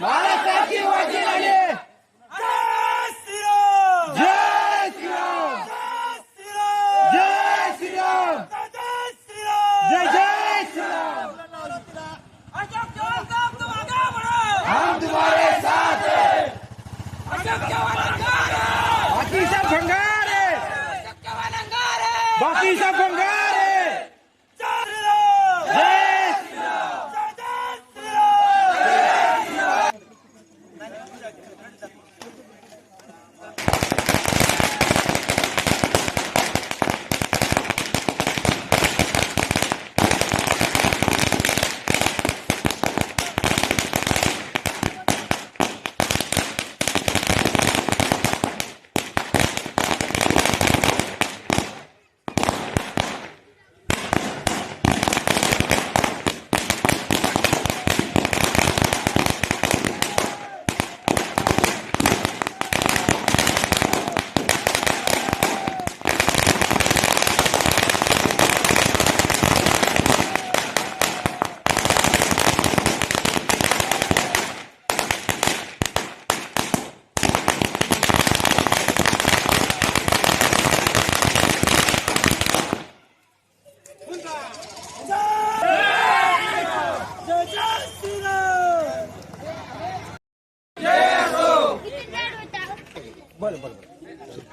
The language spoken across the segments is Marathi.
महाराष्ट्राची वाटी आले जय श्रीराम! जय श्रीराम! जय जय श्रीराम! हम तुम्हारे साथ बाकी सब भंगार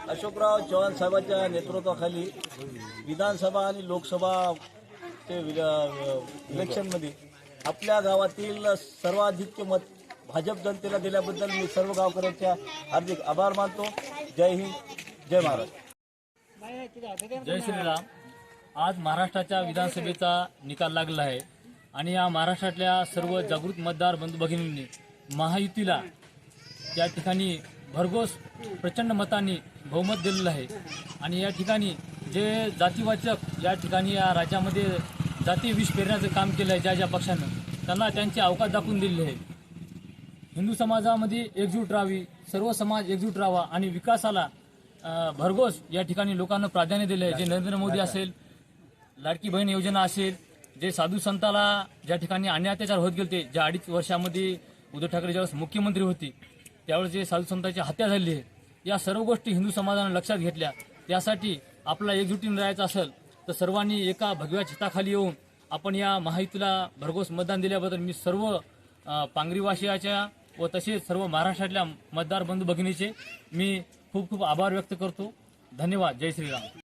अशोकराव चव्हाण साहेबांच्या नेतृत्वाखाली विधानसभा आणि लोकसभा ते इलेक्शनमध्ये आपल्या गावातील सर्वाधिक मत भाजप जनतेला दिल्याबद्दल मी सर्व गावकऱ्यांच्या हार्दिक आभार मानतो. जय हिंद जय महाराष्ट्र. जय श्रीराम. आज महाराष्ट्राच्या विधानसभेचा निकाल लागला आहे. आणि या महाराष्ट्रातल्या सर्व जागृत मतदार बंधू भगिनींनी महायुतीला या ठिकाणी भरघोस प्रचंड मतांनी बहुमत दिलेलं आहे. आणि या ठिकाणी जे जातीवाचक या ठिकाणी या राज्यामध्ये जाती विष पेरण्याचं काम केलं आहे ज्या ज्या पक्षानं त्यांना त्यांचे अवकाश दाखवून दिलेले आहे. हिंदू समाजामध्ये एकजूट राहावी सर्व समाज एकजूट राहावा आणि विकासाला भरघोस या ठिकाणी लोकांना प्राधान्य दिले आहे जे नरेंद्र मोदी असेल लाडकी बहीण योजना असेल जे साधू संताला ज्या ठिकाणी अन्याय अत्याचार होत गेले ज्या अडीच वर्षामध्ये उद्धव ठाकरे ज्यावेळेस मुख्यमंत्री होते त्यावेळेस जे साधू संतांची हत्या झाली आहे या सर्व गोष्टी हिंदू समाजानं लक्षात घेतल्या. त्यासाठी आपला एकजुटीनं राहायचं असेल तर सर्वांनी एका भगव्या चिताखाली येऊन आपण या महायुतीला भरघोस मतदान दिल्याबद्दल मी सर्व पांगरीवाशियाच्या पांगरीवासियाच्या व तसेच सर्व महाराष्ट्रातल्या मतदार बंधू भगिनीचे मी खूप खूप आभार व्यक्त करतो. धन्यवाद. जय श्रीराम.